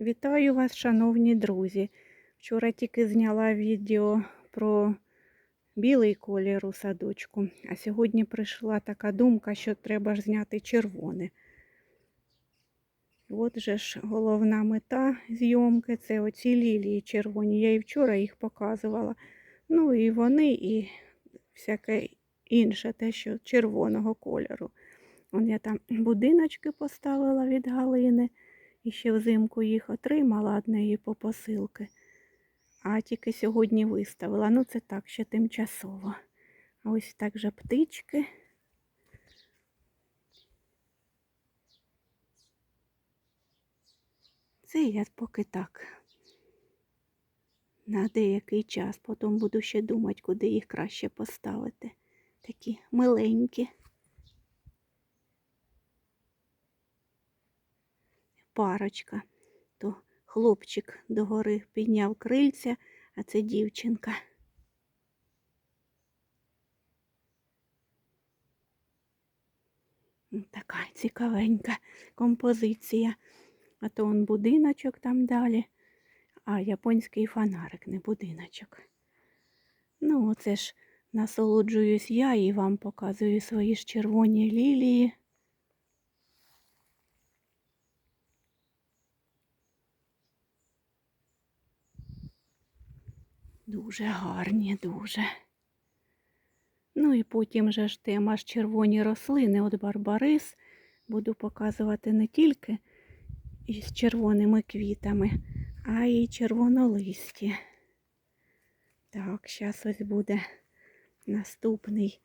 Вітаю вас, шановні друзі. Вчора тільки зняла відео про білий колір у садочку, а сьогодні прийшла така думка, що треба ж зняти червоне. От же ж головна мета зйомки це оці лілії червоні. Я і вчора їх показувала. Ну і вони, і всяке інше, те, що червоного кольору. Вон я там будиночки поставила від Галини. І ще взимку їх отримала од неї по посилки. А тільки сьогодні виставила. Ну, це так, ще тимчасово. А ось так же птички. Це я поки так. На деякий час. Потім буду ще думати, куди їх краще поставити. Такі миленькі. Парочка. То хлопчик догори підняв крильця, а це дівчинка. Така цікавенька композиція. А то он будиночок там далі, а японський фонарик, не будиночок. Ну, оце ж насолоджуюсь я і вам показую свої ж червоні лілії. Дуже гарні, дуже. Ну і потім же ж тема ж червоні рослини, от барбарис. Буду показувати не тільки із червоними квітами, а й червонолисті. Так, зараз ось буде наступний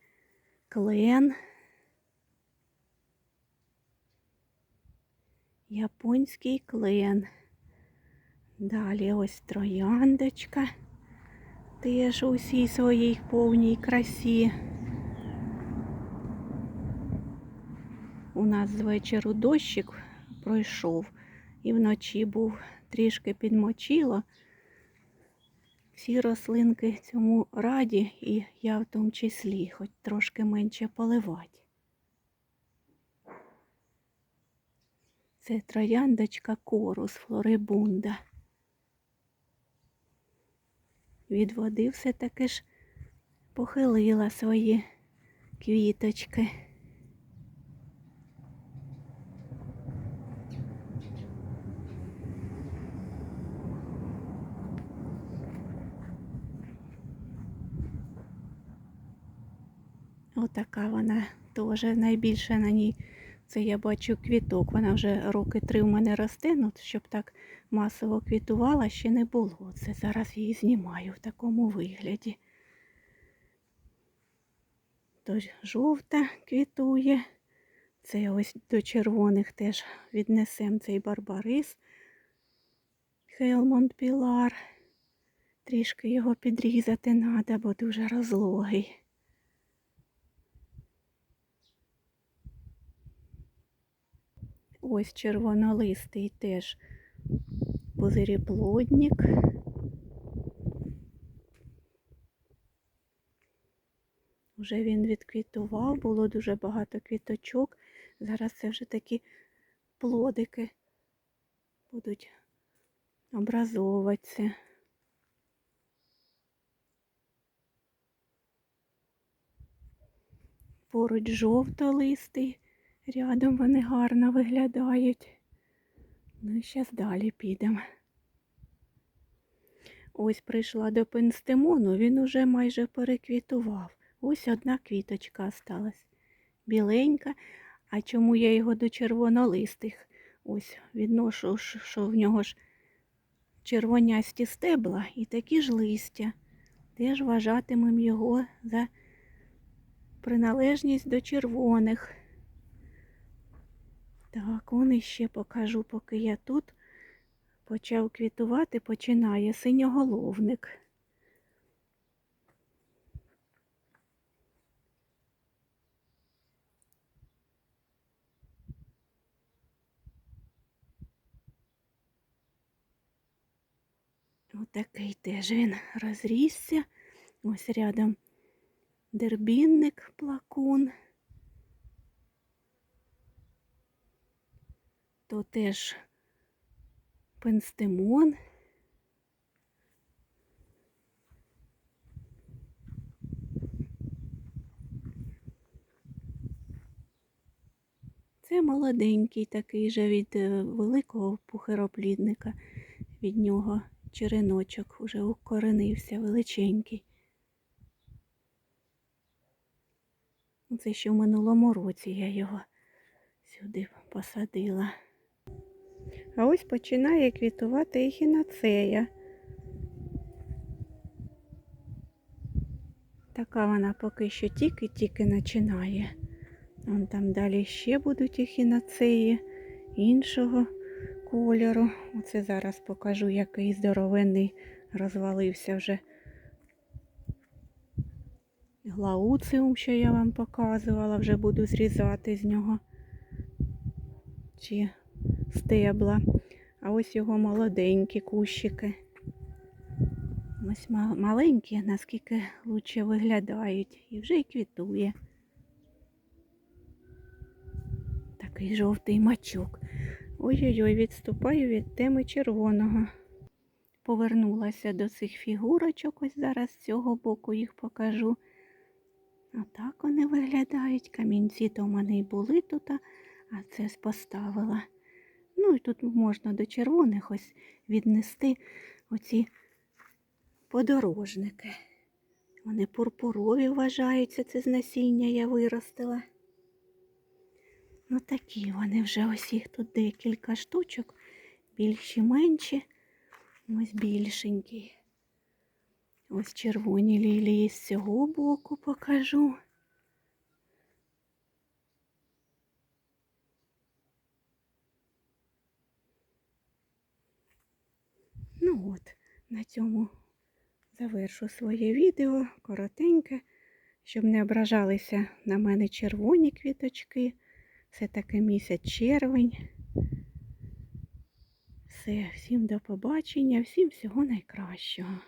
клен. Японський клен. Далі ось трояндочка теж у всій своїй повній красі. У нас з вечору дощик пройшов і вночі був трішки підмочило. Всі рослинки цьому раді, і я в тому числі, хоч трошки менше поливати. Це трояндочка корус флорибунда від води все-таки ж похилила свої квіточки. Отака вона теж найбільше на ній. Це я бачу квіток. Вона вже роки три в мене росте, ну, щоб так масово квітувала, ще не було. Це зараз її знімаю в такому вигляді. Тож жовта квітує. Це ось до червоних теж віднесемо цей барбарис. Хелмонд Пілар. Трішки його підрізати треба, бо дуже розлогий. Ось червонолистий теж пузиріплодник. Вже він відквітував, було дуже багато квіточок. Зараз це вже такі плодики будуть образовуватися. Поруч жовтолистий. Рядом вони гарно виглядають. Ну і зараз далі підемо. Ось прийшла до пенстемону, він уже майже переквітував. Ось одна квіточка осталась. Біленька. А чому я його до червонолистих? Ось відношу, що в нього ж червонясті стебла і такі ж листя. Теж вважатимемо його за приналежність до червоних. Так, он іще покажу, поки я тут почав квітувати, починає синьоголовник. Отакий теж він розрісся. Ось рядом дербінник плакун. То теж пенстимон. Це молоденький такий же від е, великого пухироплідника. Від нього череночок уже укоренився, величенький. Це ще в минулому році я його сюди посадила. А ось починає квітувати ехінацея. Така вона поки що тільки-тільки починає. Вон там далі ще будуть ехінацеї іншого кольору. Оце зараз покажу, який здоровенний розвалився вже глауциум, що я вам показувала, вже буду зрізати з нього чи стебла. А ось його молоденькі кущики. Ось маленькі, наскільки лучше виглядають. І вже й квітує. Такий жовтий мачок. Ой-ой-ой, відступаю від теми червоного. Повернулася до цих фігурочок. Ось зараз з цього боку їх покажу. Отак вони виглядають. Камінці то в мене й були тут, а це поставила. Ну і тут можна до червоних ось віднести оці подорожники. Вони пурпурові вважаються, це з насіння я виростила. Ну такі вони вже ось їх тут декілька штучок, більші менші, ось більшенькі. Ось червоні лілії з цього боку покажу. От, на цьому завершу своє відео коротеньке, щоб не ображалися на мене червоні квіточки. Це таки місяць червень. Все, всім до побачення, всім всього найкращого.